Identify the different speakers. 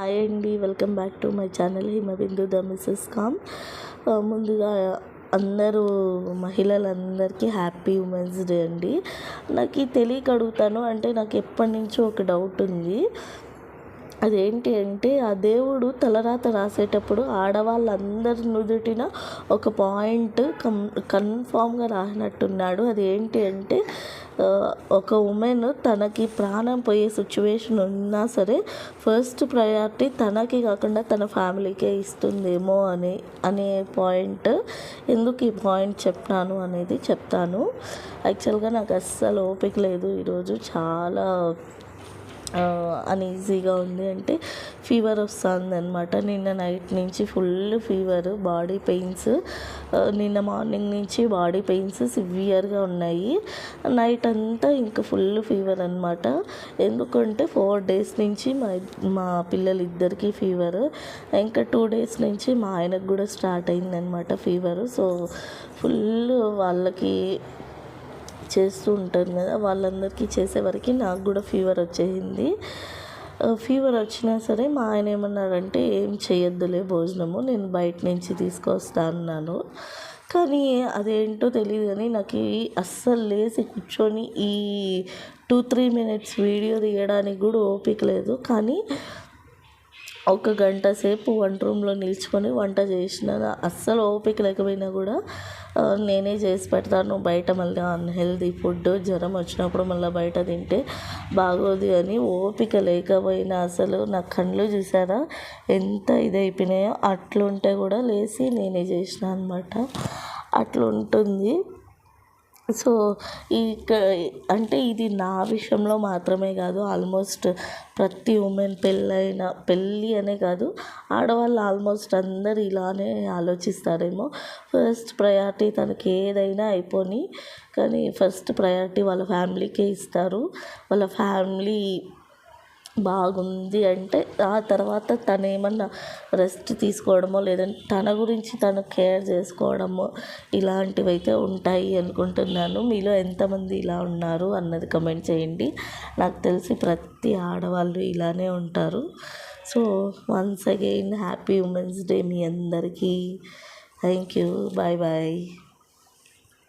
Speaker 1: Hi అండి welcome back to my channel Himabindu the Mrs com ముందుగా అందరూ మహిళలందరికీ హ్యాపీ ఉమెన్స్ డే అండి. నాకు తెలియక అడుగుతాను అంటే నాకు ఎప్పటి నుంచో ఒక డౌట్ ఉంది. అదేంటి అంటే ఆ దేవుడు తలరాత రాసేటప్పుడు ఆడవాళ్ళందరి నుదుటిన ఒక పాయింట్ కం కన్ఫామ్గా రాసినట్టున్నాడు. అదేంటి అంటే ఒక ఉమెన్ తనకి ప్రాణం పోయే సిచ్యువేషన్ ఉన్నా సరే ఫస్ట్ ప్రయారిటీ తనకి కాకుండా తన ఫ్యామిలీకే ఇస్తుందేమో అని అనే పాయింట్. ఎందుకు ఈ పాయింట్ చెప్తాను అనేది చెప్తాను. యాక్చువల్గా నాకు అస్సలు ఓపిక లేదు ఈరోజు. చాలా అన్ఈజీగా ఉంది అంటే ఫీవర్ వస్తుంది అనమాట నిన్న నైట్ నుంచి ఫుల్ ఫీవర్ బాడీ పెయిన్స్ నిన్న మార్నింగ్ నుంచి బాడీ పెయిన్స్ సివియర్గా ఉన్నాయి. నైట్ అంతా ఇంకా ఫుల్ ఫీవర్ అనమాట ఎందుకంటే ఫోర్ డేస్ నుంచి మా మా పిల్లలిద్దరికీ ఫీవర్ ఇంకా టూ డేస్ నుంచి మా ఆయనకు కూడా స్టార్ట్ అయిందనమాట ఫీవర్ సో ఫుల్ వాళ్ళకి చేస్తూ ఉంటాను కదా వాళ్ళందరికీ చేసేవరకు నాకు కూడా ఫీవర్ వచ్చేసింది. ఫీవర్ వచ్చినా సరే మా ఆయన ఏమన్నారంటే ఏం చేయొద్దులే భోజనము నేను బయట నుంచి తీసుకొస్తా అన్నాను. కానీ అదేంటో తెలియదు కానీ నాకు అస్సలు లేచి కూర్చొని ఈ టూ త్రీ మినిట్స్ వీడియో తీయడానికి కూడా ఓపిక లేదు. కానీ ఒక గంట సేపు వంట రూమ్లో నిల్చుకొని వంట చేసిన అస్సలు ఓపిక లేకపోయినా కూడా నేనే చేసి పెడతాను. బయట మళ్ళీ అన్హెల్దీ ఫుడ్ జ్వరం వచ్చినప్పుడు మళ్ళీ బయట తింటే బాగోదు అని ఓపిక లేకపోయినా అసలు. నా కళ్ళు చూసారా? ఎంత ఇదైపోయినాయో. అట్లుంటే కూడా లేచి నేనే చేసిన అనమాట అట్లుంటుంది. సో ఇక అంటే ఇది నా విషయంలో మాత్రమే కాదు ఆల్మోస్ట్ ప్రతి ఉమెన్ పెళ్ళైన పెళ్ళి అనే కాదు ఆడవాళ్ళు ఆల్మోస్ట్ అందరు ఇలానే ఆలోచిస్తారేమో. ఫస్ట్ ప్రయారిటీ తనకి ఏదైనా అయిపోని కానీ ఫస్ట్ ప్రయారిటీ వాళ్ళ ఫ్యామిలీకే ఇస్తారు. వాళ్ళ ఫ్యామిలీ బాగుంది అంటే ఆ తర్వాత తను ఏమన్నా రెస్ట్ తీసుకోవడమో లేదంటే తన గురించి తను కేర్ చేసుకోవడమో ఇలాంటివి అయితే ఉంటాయి అనుకుంటున్నాను. మీలో ఎంతమంది ఇలా ఉన్నారు అన్నది కమెంట్ చేయండి. నాకు తెలిసి ప్రతి ఆడవాళ్ళు ఇలానే ఉంటారు. So once again happy women's day మీ అందరికీ. Thank you bye bye